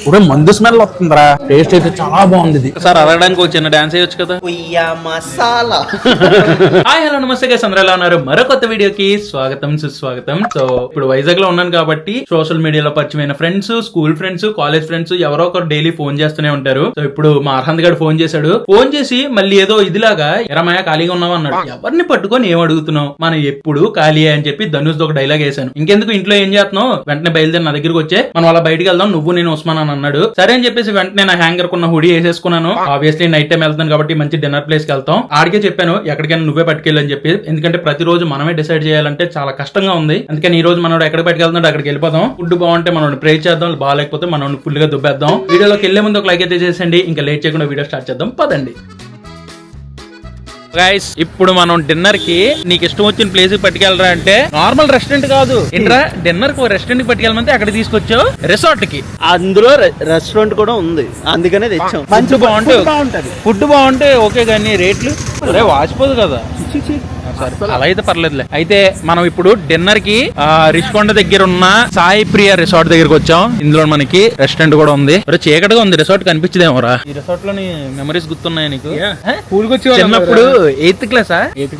ఇప్పుడు మందు స్మెల్ వస్తుందిరా. టేస్ట్ అయితే చాలా బాగుంది ఇది. సార్ అడగడానికి ఒక చిన్న డాన్స్ వేయొచ్చు కదా? ఉయ్యా మసాలా. హాయ్ హలో నమస్తే guys, అందరూ ఎలా ఉన్నారు? మరో కొత్త వీడియోకి స్వాగతం సుస్వాగతం. సో ఇప్పుడు వైజాగ్లో ఉన్నాను కాబట్టి సోషల్ మీడియాలో పరిచయమైన friends school friends college friends ఎవరో ఒకరు డైలీ ఫోన్ చేస్తూనే ఉంటారు. సో ఇప్పుడు మా అర్హంత్ గారు ఫోన్ చేశాడు. ఫోన్ చేసి మళ్ళీ ఏదో ఇదిలాగా ఎరమయ్య ఖాళీగా ఉన్నావు? అన్నాడు. ఎవరిని పట్టుకొని ఏం అడుగుతున్నావు? మనం ఎప్పుడు ఖాళీ అని చెప్పి ధనుష్ ఒక డైలాగ్ వేసాను ఇంకెందుకు ఇంట్లో ఏం చేస్తున్నావు? వెంటనే బయలుదేరి నా దగ్గరికి వచ్చే. మనం అలా బయటికి వెళ్దాం. నువ్వు నేను ఉస్మాన్ అని అన్నాడు. సరే అని చెప్పేసి వెంటనే నా హ్యాంగర్ కున్న హుడీ వేసేసుకున్నాను. ఆబ్వియస్లీ నైట్ టైం వెళ్తాను కాబట్టి మంచి డిన్నర్ ప్లేస్కి వెళ్తాం. ఆడికే చెప్పాను ఎక్కడికైనా నువ్వే పట్టుకెళ్ళి అని చెప్పి ఎందుకంటే ప్రతిరోజు మనమే డిసైడ్ చేయాలంటే చాలా కష్టంగా ఉంది. అందుకని ఈ రోజు మనం ఎక్కడ పట్టుకెళ్తున్నాడు అక్కడికి వెళ్ళిపోదాం. ఫుడ్ బాగుంటే మనం ప్రే చేద్దాం బాగాలేకపోతే మనం ఫుల్గా దుబ్బేద్దాం. వీడియోలోకి వెళ్ళే ముందు ఒక లైక్ అయితే చేసేయండి. ఇంకా లేట్ చేయకుండా వీడియో స్టార్ట్ చేద్దాం. పదండి. గైస్ ఇప్పుడు మనం డిన్నర్కి నీకు ఇష్టం వచ్చిన ప్లేస్కి పట్టుకెళ్ళరా అంటే నార్మల్ రెస్టారెంట్ కాదు. ఏంట్రా డిన్నర్కి రెస్టారెంట్కి పట్టుకెళ్ళమంటే అక్కడ తీసుకొచ్చావు? రిసార్ట్కి. అందులో రెస్టారెంట్ కూడా ఉంది. అందుకనే తెచ్చాం. మంచి బాగుంటే బాగుంటది. ఫుడ్ బాగుంటే ఓకే కానీ రేట్లు? అరే వాచిపోదు కదా. అలా అయితే పర్లేదులే. అయితే మనం ఇప్పుడు డిన్నర్కి రిషికొండ దగ్గర ఉన్న సాయి ప్రియ రిసార్ట్ దగ్గరికి వచ్చాం. ఇందులో మనకి రెస్టారెంట్ కూడా ఉంది. చీకటిగా ఉంది. రిసార్ట్ కనిపించదేమోరా. ఈ రిసార్ట్లోని మెమరీస్ గుర్తున్నాయి నీకు? చిన్నప్పుడు eighth class eighth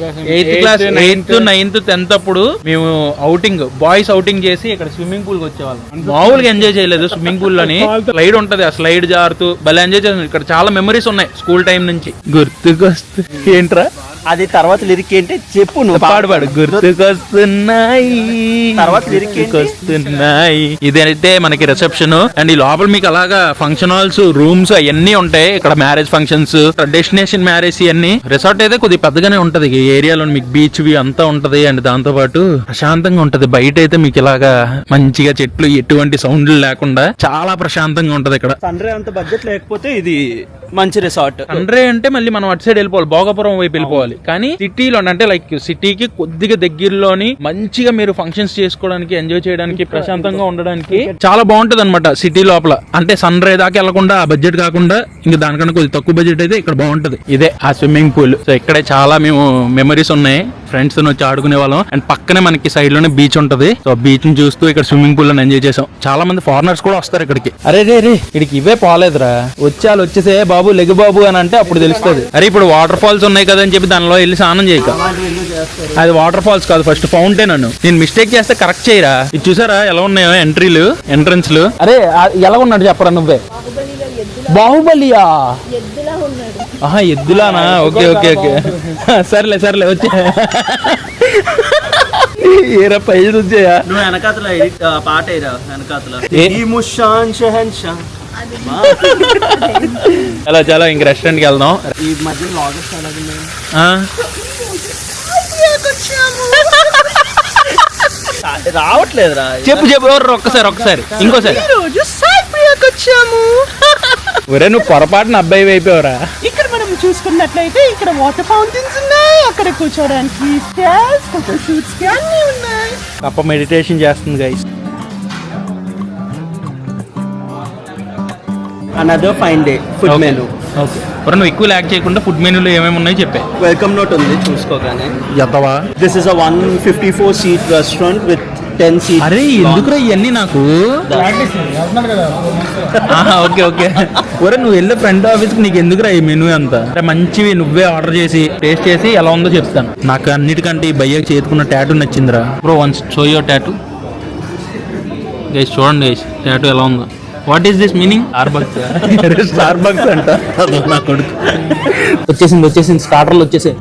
class eighth ninth tenth అప్పుడు మేము అవుటింగ్ బాయ్స్ అవుటింగ్ చేసి ఇక్కడ స్విమ్మింగ్ పూల్కి వచ్చేవాళ్ళం. మామూలుగా ఎంజాయ్ చేయలేదు స్విమ్మింగ్ పూల్లోని. స్లైడ్ ఉంటది ఆ స్లైడ్ జారుతూ భలే ఎంజాయ్ చేసాం ఇక్కడ చాలా మెమరీస్ ఉన్నాయి స్కూల్ టైం నుంచి. గుర్తుకొస్తు ఏంట్రా? అది తర్వాత లిరిక్ ఏంటి? చెప్పు నువ్వు పాడు పాడు గుర్తుకొస్తున్నాయి తర్వాత ఏంటి? గుర్తుకొస్తున్నాయి. ఇదైతే మనకి రిసెప్షన్ అండ్ ఈ లోపల మీకు అలాగా ఫంక్షన్ హాల్స్ రూమ్స్ అవన్నీ ఉంటాయి. ఇక్కడ మ్యారేజ్ ఫంక్షన్స్ డెస్టినేషన్ మ్యారేజ్ ఇవన్నీ. రిసార్ట్ అయితే కొద్దిగా పెద్దగానే ఉంటది. ఈ ఏరియాలో మీకు బీచ్ వి అంతా ఉంటది. అండ్ దాంతో పాటు ప్రశాంతంగా ఉంటది. బయట అయితే మీకు ఇలాగా మంచిగా చెట్లు ఎటువంటి సౌండ్లు లేకుండా చాలా ప్రశాంతంగా ఉంటది ఇక్కడ. తండ్రి అంత బడ్జెట్ లేకపోతే ఇది మంచి రిసార్ట్ అండ్రే అంటే మళ్ళీ మనం అటు సైడ్ వెళ్ళిపోవాలి. భోగపురం వైపు వెళ్ళిపోవాలి. కానీ సిటీలో అంటే లైక్ సిటీకి కొద్దిగా దగ్గరలోని మంచిగా మీరు ఫంక్షన్స్ చేసుకోవడానికి ఎంజాయ్ చేయడానికి ప్రశాంతంగా ఉండడానికి చాలా బాగుంటది అనమాట సిటీ లోపల. అంటే సన్ రే దాకా వెళ్ళకుండా ఆ బడ్జెట్ కాకుండా ఇంకా దానికన్నా కొద్దిగా తక్కువ బడ్జెట్ అయితే ఇక్కడ బాగుంటది. ఇదే ఆ స్విమ్మింగ్ పూల్. సో ఇక్కడే చాలా మేము మెమరీస్ ఉన్నాయి. ఫ్రెండ్స్ వచ్చి ఆడుకునే వాళ్ళం. అండ్ పక్కనే మనకి సైడ్లోనే బీచ్ ఉంటది. సో బీచ్ని చూస్తూ ఇక్కడ స్విమ్మింగ్ పూల్ ఎంజాయ్ చేసాం చాలా మంది ఫారినర్స్ కూడా వస్తారు ఇక్కడికి. అరే రే రే ఇక్కడికి ఇవే పోలేదురా. వచ్చాలు వచ్చేసే బాబు లెగు బాబు అని అంటే అప్పుడు తెలుస్తుంది. అరే ఇప్పుడు వాటర్ ఫాల్స్ ఉన్నాయి కదా అని చెప్పి దానిలో వెళ్ళి స్నానం చేయక. అది వాటర్ ఫాల్స్ కాదు ఫస్ట్ ఫౌంటైన్ అను. నేను మిస్టేక్ చేస్తే కరెక్ట్ చేయరా? ఇది చూసారా ఎలా ఉన్నాయో ఎంట్రీలు ఎంట్రన్స్లు? అరే ఎలా ఉన్నాడు చెప్పరా నువ్వే? బాహుబలియా? ఆహా ఎద్దులానా? Okay okay okay. సర్లే సర్లే వచ్చే. ఏరా వచ్చాయా నువ్వు వెనకాతల పాట ఏరా వెనకాతల? ముషాన్ షహన్షా. చాలా చాలా ఇంక రెస్టారెంట్కి వెళ్దాం. ఈ మధ్య లాగర్స్ రావట్లేదురా. చెప్పు చెప్పు ఎవరు? ఒక్కసారి ఒక్కసారి. ఇంకోసారి. ఒరే నువ్వు పొరపాటున అబ్బాయి అయిపోయావురా. చూసుకున్నట్లయితే ఇక్కడ వాటర్ ఫౌంటైన్స్ ఉన్నాయి. అక్కడ కూర్చోడానికి స్టేర్స్ ఫోటో షూట్స్కి అన్ని ఉన్నాయి. తప్ప మెడిటేషన్ చేస్తుంది guys another fine day food menu okay ఒరే నువ్వు ఎక్కువ ల్యాక్ చేయకుండా ఫుడ్ మెనూలో ఏమేమి ఉన్నాయో చెప్పే. వెల్కమ్ నోట్ ఉంది చూసుకోగానే. ఎంతవా this is a one fifty four seat restaurant with ten seat అరే ఎందుకురా ఇవన్నీ నాకు? Okay okay. ఒరే నువ్వు వెళ్ళే ఫ్రంట్ ఆఫీస్కి నీకు ఎందుకురా ఈ మెనూ అంతా? అంటే మంచివి నువ్వే ఆర్డర్ చేసి టేస్ట్ చేసి ఎలా ఉందో చెప్తాను. నాకు అన్నిటికంటే ఈ బయ్యకి చేతుకున్న tattoo నచ్చిందిరా. Bro once show your tattoo guys చూడండి గైస్ టాటూ ఎలా ఉందో. What is this meaning Starbucks Starbucks అంట. అదో నా కొడుకు. వచ్చేసింది వచ్చేసింది స్టార్టర్లు వచ్చేసాయి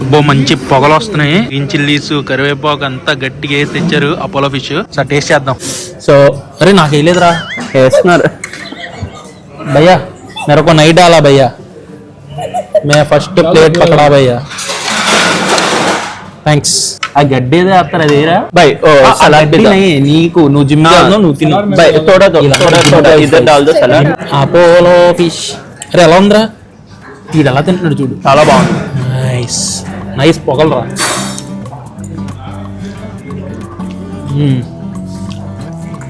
అబ్బో మంచి పొగలు వస్తున్నాయి. గ్రీన్ చిల్లీస్ కరివేపాకు అంతా గట్టిగా వేసి తెచ్చారు అపోలో ఫిష్. సార్ టేస్ట్ చేద్దాం. సో అరే నాకు వేయలేదురా. వేస్తున్నారు. భయ్యా మరొక నైట్ అలా భయ్యా. మే ఫస్ట్ ప్లేట్ పక్కడ భయ్యా. థ్యాంక్స్ ఆ గడ్డి ఏదో వేస్తారు అది బై ఓ నీకు నువ్వు జిమ్ నువ్వు తిను. Bye Apollo fish. అరే ఎలా ఉందిరా? వీడు ఎలా తింటున్నాడు చూడు. చాలా బాగుంది. నైస్ పొగలరా?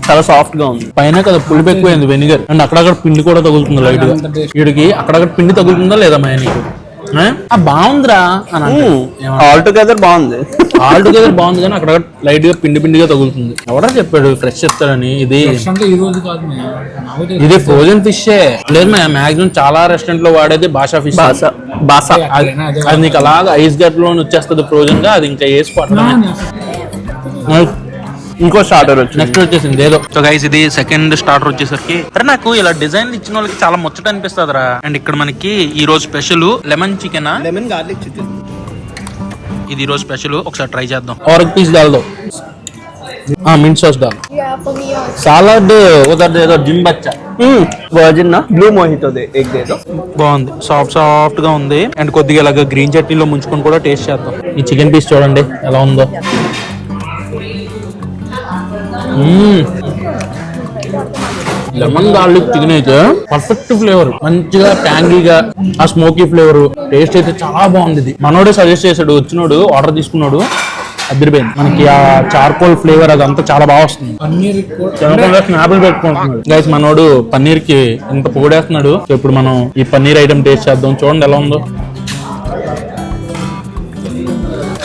చాలా సాఫ్ట్గా ఉంది. పైన కదా పులుపు ఎక్కువైంది వెనిగర్. అండ్ అక్కడక్కడ పిండి కూడా తగులుతుంది లైట్గా వీడికి అక్కడక్కడ పిండి తగులుతుందా లేదా మా నీకు ఏ? ఆ బాగుందిరా ఆల్ టుగెదర్ బాగుంది. ఆల్ టుగెదర్ బాగుంది కానీ అక్కడ లైట్గా పిండి పిండిగా తగులుతుంది. ఎవరా చెప్పాడు ఫ్రెష్ చెప్తాడని. ఇది ఈ రోజు కాదు ఇది ఫ్రోజన్ ఫిష్ లేదు మాక్సిమం చాలా రెస్టారెంట్లో వాడేది భాషా ఫిష్ బాస బాస అది నీకు అలాగా ఐస్ గట్లో వచ్చేస్తుంది ఫ్రోజన్గా అది ఇంకా వేసి పట్టడమే ఇంకో స్టార్టర్ వచ్చింది. నెక్స్ట్ వచ్చేసింది ఏదో. సో గైస్ ఇది సెకండ్ స్టార్టర్ వచ్చేసరికి. అరే నాకు ఇలా డిజైన్ ఇచ్చిన వాళ్ళకి చాలా ముచ్చట అనిపిస్తుంది రా అండ్ ఇక్కడ మనకి ఈ రోజు special lemon chicken lemon garlic chicken ఇది రోజు స్పెషల్. ఒకసారి ట్రై చేద్దాం. ఆరెంజ్ పీస్ దాల్ దో. మిన్ సాస్ దాల్. సాలడ్ ఉదర్ ఏదో జిమ్ బచ్చా. వర్జిన్ బ్లూ మోహితో ఎగ్ ఏదో. బాగుంది. సాఫ్ట్ సాఫ్ట్గా ఉంది. అండ్ కొద్దిగా ఇలాగ గ్రీన్ చట్నీలో ముంచుకొని కూడా టేస్ట్ చేద్దాం. ఈ చికెన్ పీస్ చూడండి ఎలా ఉందో. లెమన్ గార్లిక్ చికెన్ అయితే పర్ఫెక్ట్ ఫ్లేవర్ మంచిగా ట్యాంగీగా ఆ స్మోకీ ఫ్లేవర్ టేస్ట్ అయితే చాలా బాగుంది ఇది మనోడే సజెస్ట్ చేశాడు వచ్చినోడు ఆర్డర్ తీసుకున్నాడు అదిరిపోయింది. మనకి ఆ చార్కోల్ ఫ్లేవర్ అదంతా చాలా బాగా వస్తుంది. పన్నీర్ స్నాపులు పెట్టుకుంటున్నాడు. గైస్ మనోడు పన్నీర్కి ఇంత పొగడేస్తున్నాడు. ఇప్పుడు మనం ఈ పన్నీర్ ఐటమ్ టేస్ట్ చేద్దాం. చూడండి ఎలా ఉందో.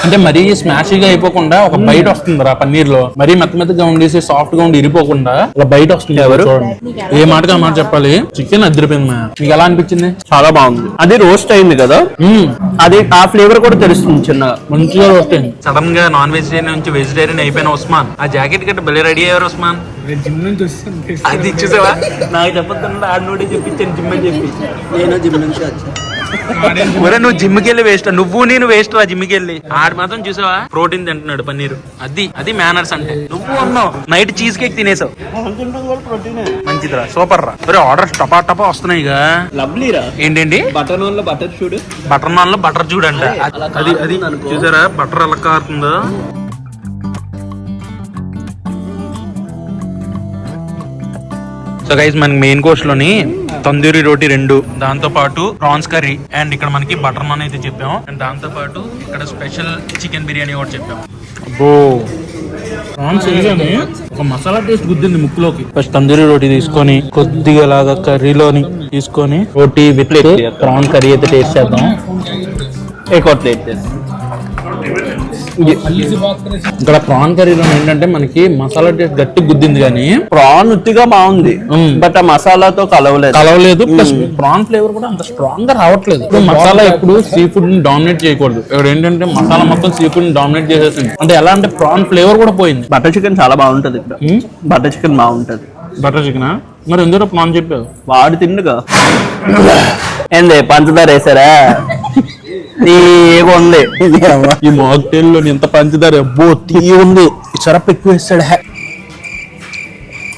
అంటే మరీ స్మాషీగా అయిపోకుండా ఒక బయట వస్తుంది రా పన్నీర్లో మరీ మెత్త మెత్తగా ఉండేసి సాఫ్ట్గా ఉండి ఇరిపోకుండా ఒక బయట వస్తుంది ఎవరు? చూడండి. ఏ మాటగా మాట చెప్పాలి? చికెన్ అదిరిపోయింది మీకు ఎలా అనిపించింది? చాలా బాగుంది. అది రోస్ట్ అయింది కదా. అది ఆ ఫ్లేవర్ కూడా తెలుస్తుంది చిన్నగా. మంచిగా వస్తుంది సడన్గా నాన్ వెజిటేరియన్ నుంచి వెజిటేరియన్ అయిపోయిన ఉస్మాన్. ఆ జాకెట్ గట్ట భలే రెడీ అయ్యారు ఉస్మాన్. జిమ్ నుంచి అది ఇచ్చేసావా నాకు చెప్పొద్దు ఆడు నోటి చెప్పించాను జిమ్ అని చెప్పి. నేను జిమ్ నుంచి వచ్చా ఒరే నువ్వు జిమ్కి వెళ్ళి వేస్ట్ నువ్వు నేను వేస్ట్ రా జిమ్కి వెళ్ళి ఆడు మాత్రం చూసావా? ప్రోటీన్ తింటున్నాడు పన్నీరు. అది అది మేనర్స్ అంటే. నువ్వు అన్నావు నైట్ చీజ్ కేక్ తినేసావు. మంచిదిరా సూపర్ రా ఒరే ఆర్డర్ టపా టపా వస్తున్నాయి ఏంటండి బటర్ నాన్లో బటర్ చూడు. బటర్ నాన్లో బటర్ చూడంట అది అది చూసారా? బటర్ ఎలా కారుతుందో? సో గైస్ మనకి మెయిన్ కోర్స్లోని తందూరి రోటీ రెండు. దాంతో పాటు ప్రాన్స్ కర్రీ అండ్ ఇక్కడ మనకి బటర్ నాన్ అయితే చెప్పాము. అండ్ దాంతో పాటు ఇక్కడ స్పెషల్ చికెన్ బిర్యానీ కూడా చెప్పాము. అబ్బో. ప్రాన్స్ ఒక మసాలా టేస్ట్ గుద్దింది ముక్కులోకి. ఫస్ట్ తందూరి రోటీ తీసుకొని కొద్దిగా లాగా కర్రీలోని తీసుకొని రోటీ విత్ ప్రాన్ కర్రీ అయితే టేస్ట్ చేద్దాం. ఎక్కువ ప్లేట్ చేస్తాం ఇక్కడ ప్రాన్ కర్రీలో ఏంటంటే మనకి మసాలా టేస్ట్ గట్టి గుద్దింది కానీ ప్రాన్ ఉత్తిగా బాగుంది. బట్ ఆ మసాలాతో కలవలేదు. కలవలేదు ప్లస్ ప్రాన్ ఫ్లేవర్ కూడా అంత స్ట్రాంగ్గా రావట్లేదు మసాలా ఎప్పుడు సీ ఫుడ్ని డామినేట్ చేయకూడదు. ఇక్కడ ఏంటంటే మసాలా మొత్తం సీ ఫుడ్ని డామినేట్ చేసేసింది. అంటే ఎలా అంటే ప్రాన్ ఫ్లేవర్ కూడా పోయింది. బటర్ చికెన్ చాలా బాగుంటది ఇక్కడ. బటర్ చికెన్ బాగుంటది. Butter chicken? మరి ఎందుకు ప్రాన్ చెప్పావు? వాడు తిండుగా. ఏంది పంచదార వేసారా? తీయగా ఉంది ఈ మాక్టైల్లో ఎంత పంచదార అబ్బో తీ ఉంది సిరప్ ఎక్కువ వేస్తాడు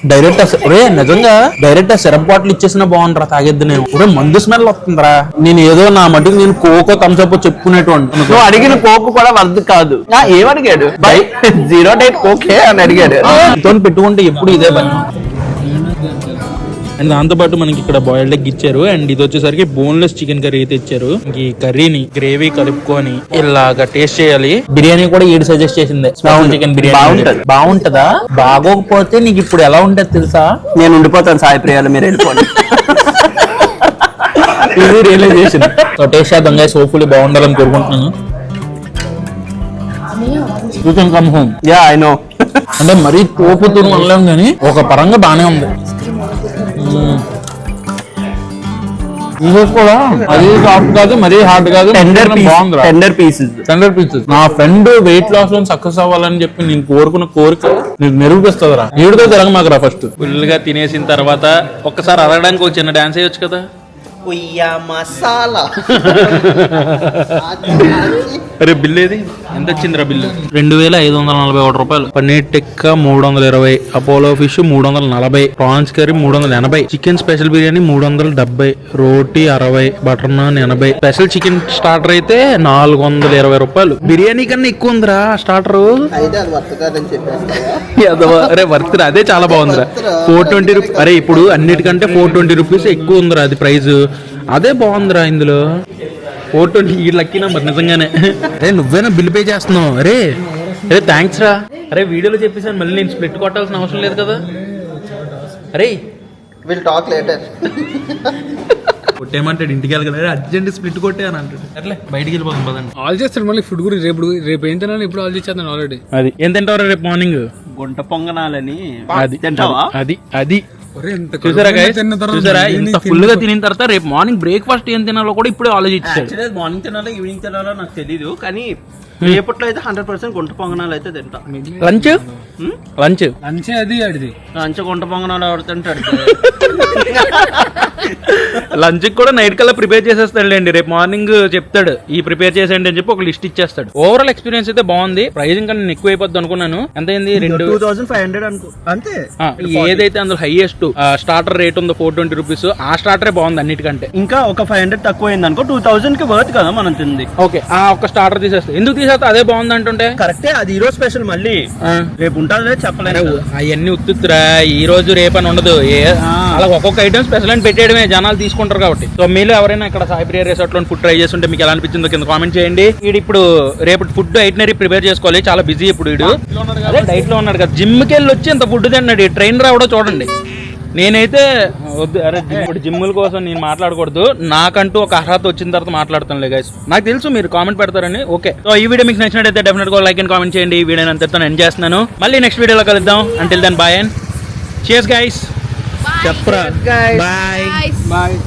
డైరెక్ట్ ఒరే నిజంగా? డైరెక్ట్ ఆ సిరప్ బాటిల్ ఇచ్చేసినా బాగుంటారా తాగేద్దు నేను. ఒరే మందు స్మెల్ వస్తుందిరా. నేను ఏదో నా మటుకు నేను కోకో థమ్స్అప్ చెప్పుకునేటువంటి నువ్వు అడిగిన కోక్ కూడా వర్త్ కాదు. ఏమడిగాడు బై జీరో డేట్ కోకే అని అడిగాడు. పెట్టుకుంటే ఎప్పుడు ఇదే పని? అండ్ దాంతో పాటు మనకి ఇక్కడ బాయిల్డ్ ఎగ్ ఇచ్చారు. అండ్ ఇది వచ్చేసరికి బోన్లెస్ చికెన్ కర్రీ అయితే ఇచ్చారు. ఈ కర్రీని గ్రేవీ కలుపుకొని ఇలాగా టేస్ట్ చేయాలి. బిర్యానీ కూడా ఈడు సజెస్ట్ చేసింది. చికెన్ బిర్యానీ బాగుంటది. బాగుంటదా? బాగోకపోతే నీకు ఇప్పుడు ఎలా ఉంటది తెలుసా? నేను ఉండిపోతాను సాయి ప్రియాలు మీరు వెళ్ళిపోండి. ఇది రియలైజేషన్ సో టేస్ట్ చేద్దాం బాగుండాలని కోరుకుంటున్నాను. You can come home yeah I know అంటే మరీ తోపు తురు అనలేం కానీ ఒక పరంగా బానే ఉంది. ఇది కూడా అది సాఫ్ట్ కాదు మరీ హార్డ్ కాదు. టెండర్ బాగుంది టెండర్ పీసెస్ టెండర్ పీసెస్ నా ఫ్రెండ్ వెయిట్ లాస్లో సక్సెస్ అవ్వాలని చెప్పి నేను కోరుకున్న కోరిక నీకు నిరూపిస్తుందిరా వీడితో తిరగ మాకురా ఫస్ట్ ఫుల్గా తినేసిన తర్వాత ఒక్కసారి అడగడానికి ఒక చిన్న డాన్స్ వేయొచ్చు కదా? మసాలా. అరే బిల్ ఏది? ఎంత వచ్చిందిరా బిల్లు? రెండు వేల ఐదు వందల నలభై ఒకటి రూపాయలు. పన్నీర్ టిక్కా మూడు వందల ఇరవై అపోలో ఫిష్ మూడు వందల నలభై ప్రాన్స్ కర్రీ మూడు వందల ఎనభై చికెన్ స్పెషల్ బిర్యానీ మూడు వందల డెబ్బై రోటీ అరవై బటర్ నాన్ ఎనభై. స్పెషల్ చికెన్ స్టార్టర్ అయితే నాలుగు వందల ఇరవై రూపాయలు. బిర్యానీ కన్నా ఎక్కువ ఉందిరా స్టార్టర్. అరే వర్త్ అదే చాలా బాగుందిరా. ఫోర్ ట్వంటీ రూపీస్ అరే ఇప్పుడు అన్నిటికంటే ఫోర్ ట్వంటీ రూపీస్ ఎక్కువ ఉందిరా అది ప్రైస్ అదే బాగుందిరా ఇందులో. ఫోర్ ట్వంటీ ఈ లక్కీ నెంబర్ నిజంగానే. అరే నువ్వేనా బిల్ పే చేస్తున్నావు? అరే అరే థ్యాంక్స్ రా. అరే వీడియోలో చెప్పేసాను మళ్ళీ నేను స్ప్లిట్ కొట్టాల్సిన అవసరం లేదు కదా. అరే. We'll talk later. కొట్టేయమంటాడు ఇంటికి వెళ్ళగలరు అర్జెంట్ స్ప్లిట్ కొట్టే అని అంటాడు. అట్లే బయటికి వెళ్ళిపోతాం పదండి. ఆల్ చేస్తాడు మళ్ళీ ఫుడ్ గురించి రేపు రేపు ఏం తినాలి? ఇప్పుడు ఆల్ చేస్తాను ఆల్రెడీ అది. ఏం తింటారు రేపు మార్నింగ్ గుంట పొంగనాలని అది. తింటావా? అది అది. చూసారా ఇంత ఫుల్గా తినిన తర్వాత రేపు మార్నింగ్ బ్రేక్ఫాస్ట్ ఏం తినాలో కూడా ఇప్పుడే యాక్చువల్లీ మార్నింగ్ తినాలో ఈవినింగ్ తినాలో నాకు తెలీదు కానీ రేపట్లో అయితే హండ్రెడ్ పర్సెంట్ గుంట పొంగనాలు అయితే తింటా. లంచ్? లంచ్ లంచే అది ఆడిది. లంచ్ గుంట పొంగనాలు ఎవరు తింటాడు లంచ్ కూడా నైట్ కల్లా ప్రిపేర్ చేసేస్తాడులేండి. రేపు మార్నింగ్ చెప్తాడు ఈ ప్రిపేర్ చేసేయండి అని చెప్పి ఒక లిస్ట్ ఇచ్చేస్తాడు. ఓవరాల్ ఎక్స్పీరియన్స్ అయితే బాగుంది. ప్రైస్ ఇంకా నేను ఎక్కువ అయిపోద్ది అనుకున్నాను. ఎంత అయింది? రెండు టూ థౌసండ్ ఫైవ్ హండ్రెడ్ అనుకో. అంతే? ఏదైతే అందులో హైయెస్ట్ స్టార్టర్ రేట్ ఉందో ఫోర్ ట్వంటీ రూపీస్ ఆ స్టార్టరే బాగుంది అన్నిటికంటే. ఇంకా ఒక ఫైవ్ హండ్రెడ్ తక్కువ అయింది అనుకో టూ థౌసండ్కి వర్త్ కదా మనం తింది. ఓకే ఆ ఒక్క స్టార్టర్ తీసేస్తా. ఎందుకు తీసేస్తా? అదే బాగుంది అంటుంటే. కరెక్టే అది ఈరోజు స్పెషల్ మళ్ళీ. రేపు ఉంటుందో చెప్పలేదు అవన్నీ ఉత్తురా ఈ రోజు రేపని ఉండదు. ఏ అలా ఒక్కొక్క ఐటమ్ స్పెషల్ అని పెట్టేయడమే జనాలు తీసుకుంటారు కాబట్టి. సో మీరు ఎవరైనా ఇక్కడ సాయిప్రియ రిసార్ట్లో ఫుడ్ ట్రై చేస్తుంటే మీకు ఎలా అనిపించిందో కింద కామెంట్ చేయండి. వీడు ఇప్పుడు రేపు ఫుడ్ ఐటనరీ ప్రిపేర్ చేసుకోవాలి. చాలా బిజీ ఇప్పుడు వీడు. అదే డైట్లో ఉన్నాడు కదా. జిమ్కి వెళ్ళి వచ్చి ఇంత ఫుడ్ తిన్నాడు ట్రైన్ రావడం చూడండి. నేనైతే వద్దు అరే ఇప్పుడు జిమ్ముల కోసం నేను మాట్లాడకూడదు. నాకంటూ ఒక అర్హత వచ్చిన తర్వాత మాట్లాడతానులే గైస్ నాకు తెలుసు మీరు కామెంట్ పెడతారని. ఓకే. సో ఈ వీడియో మీకు నచ్చినట్టయితే డెఫినెట్గా లైక్ అండ్ కామెంట్ చేయండి. ఈ వీడియో అంతటితో ఎండ్ చేస్తున్నాను. మళ్ళీ నెక్స్ట్ వీడియోలో కలుద్దాం. అంటిల్ దెన్ బాయ్ అండ్ చేస్ గైస్ చెప్పరా బాయ్ Guys. బాయ్